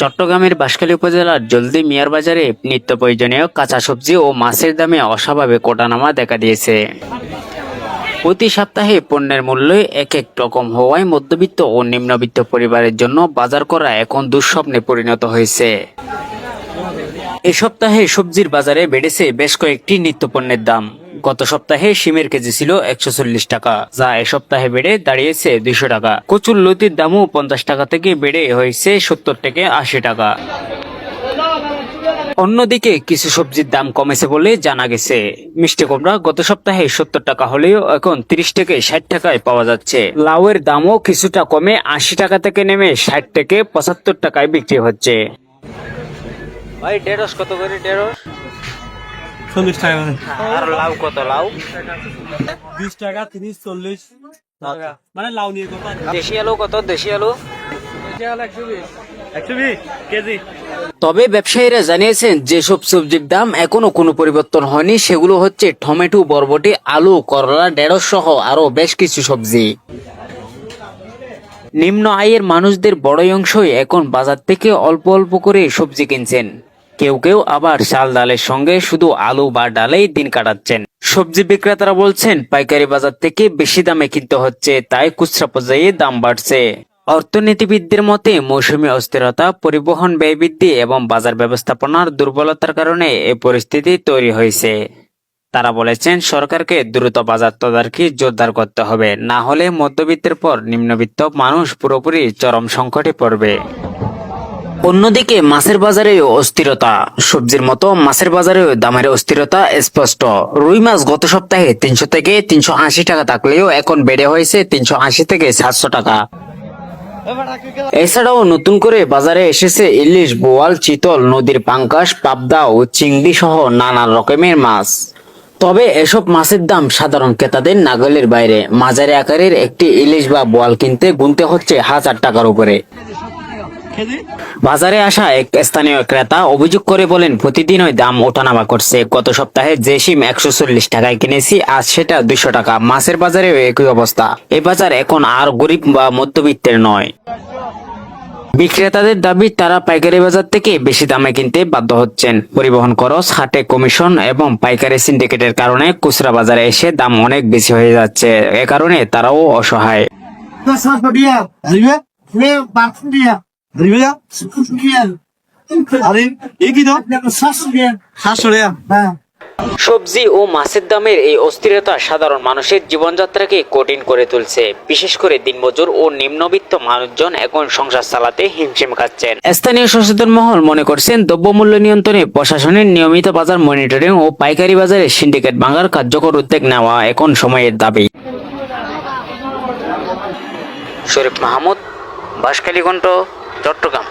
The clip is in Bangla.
চট্টগ্রামের বাঁশখালী উপজেলার জলদি মিয়ার বাজারে নিত্য প্রয়োজনীয় কাঁচা সবজি ও মাছের দামে অস্বাভাবিক ওঠানামা দেখা দিয়েছে। প্রতি সপ্তাহে পণ্যের মূল্য এক এক রকম হওয়ায় মধ্যবিত্ত ও নিম্নবিত্ত পরিবারের জন্য বাজার করা এখন দুঃস্বপ্নে পরিণত হয়েছে। এ সপ্তাহে সবজির বাজারে বেড়েছে বেশ কয়েকটি নিত্যপণ্যের দাম। গত সপ্তাহে শিমের কেজি ছিল একশো চল্লিশ টাকা, যা এ সপ্তাহে বেড়ে দাঁড়িয়েছে দুইশো টাকা। কচুর লতির দামও পঞ্চাশ টাকা থেকে বেড়ে হয়েছে সত্তর থেকে আশি টাকা। অন্যদিকে কিছু সবজির দাম কমেছে বলে জানা গেছে। মিষ্টি কুমড়া গত সপ্তাহে সত্তর টাকা হলেও এখন তিরিশ থেকে ষাট টাকায় পাওয়া যাচ্ছে। লাউয়ের দামও কিছুটা কমে আশি টাকা থেকে নেমে ষাট থেকে পঁচাত্তর টাকায় বিক্রি হচ্ছে। ভাই, ঢেঁড়স কত করে? ঢেঁড়স? চল্লিশ টাকা। আর লাউ কত লাউ? বিশ টাকা তিরিশ চল্লিশ। টাকা মানে লাউ নিয়ে কত দেশি আলু কত? দেশি আলু? একশো বিশ। কেজি। তবে ব্যবসায়ীরা জানিয়েছেন যেসব সবজির দাম এখনও কোনো পরিবর্তন হয়নি সেগুলো হচ্ছে টমেটো বরবটি আলু করলা ঢেঁড়স সহ আরও বেশ কিছু সবজি। নিম্ন আয়ের মানুষদের বড় অংশই এখন বাজার থেকে অল্প অল্প করে সবজি কিনছেন। কেউ কেউ আবার চাল ডালের সঙ্গে শুধু আলু বা ডালেই দিন কাটাচ্ছেন। সবজি বিক্রেতারা বলছেন, পাইকারি বাজার থেকে বেশি দামে কিনতে হচ্ছে, তাই খুচরা পর্যায়ে দাম বাড়ছে। অর্থনীতিবিদদের মতে, মৌসুমী অস্থিরতা, পরিবহন ব্যয় বৃদ্ধি এবং বাজার ব্যবস্থাপনার দুর্বলতার কারণে এ পরিস্থিতি তৈরি হয়েছে। তারা বলেছেন, সরকারকে দ্রুত বাজার তদারকি জোরদার করতে হবে, না হলে মধ্যবিত্তের পর নিম্নবিত্ত মানুষ পুরোপুরি চরম সংকটে পড়বে। অন্যদিকে মাছের বাজারেও অস্থিরতা। সবজির মতো মাছের বাজারেও দামের অস্থিরতা স্পষ্ট। রুই মাছ গত সপ্তাহে তিনশো থেকে তিনশো আশি টাকা থাকলেও এখন বেড়ে হয়েছে তিনশো আশি থেকে সাতশো টাকা। এছাড়াও নতুন করে বাজারে এসেছে ইলিশ, বোয়াল, চিতল, নদীর পাঙ্কাশ, পাবদা ও চিংড়ি সহ নানা রকমের মাছ। তবে এসব মাছের দাম সাধারণ ক্রেতাদের নাগালের বাইরে। মাঝারি আকারের একটি ইলিশ বা বোয়াল কিনতে গুনতে হচ্ছে হাজার টাকার উপরে। বাজারে আসা এক স্থানীয় ক্রেতা অভিযোগ করে বলেন প্রতিদিনই দাম ওঠানামা করছে। গত সপ্তাহে যে সিম একশো চল্লিশ টাকায় কিনেছি আজ সেটা দুইশো টাকা। মাছের বাজারে একই অবস্থা। এ বাজার এখন আর গরিব বা মধ্যবিত্তের নয়। বিক্রেতাদের দাবি তারা পাইকারি বাজার থেকে বেশি দামে কিনতে বাধ্য হচ্ছেন। পরিবহন খরচ হাটে কমিশন এবং পাইকারি সিন্ডিকেটের কারণে খুচরা বাজারে এসে দাম অনেক বেশি হয়ে যাচ্ছে। এ কারণে তারাও অসহায়। Arrive আরে এ কি দাম সবজি ও মাছের দামের এই অস্থিরতা সাধারণ মানুষের জীবনযাত্রাকে কঠিন করে তুলছে। বিশেষ করে দিনমজুর ও নিম্নবিত্ত মানুষজন এখন সংসার চালাতে হিমশিম খাচ্ছেন। স্থানীয় সচেতন মহল মনে করছেন, দ্রব্যমূল্য নিয়ন্ত্রণে প্রশাসনের নিয়মিত বাজার মনিটরিং ও পাইকারি বাজারে সিন্ডিকেট ভাঙার কার্যকর উদ্যোগ নেওয়া এখন সময়ের দাবি। শরীফ মাহমুদ ঘন্ট চট্টগ্রাম।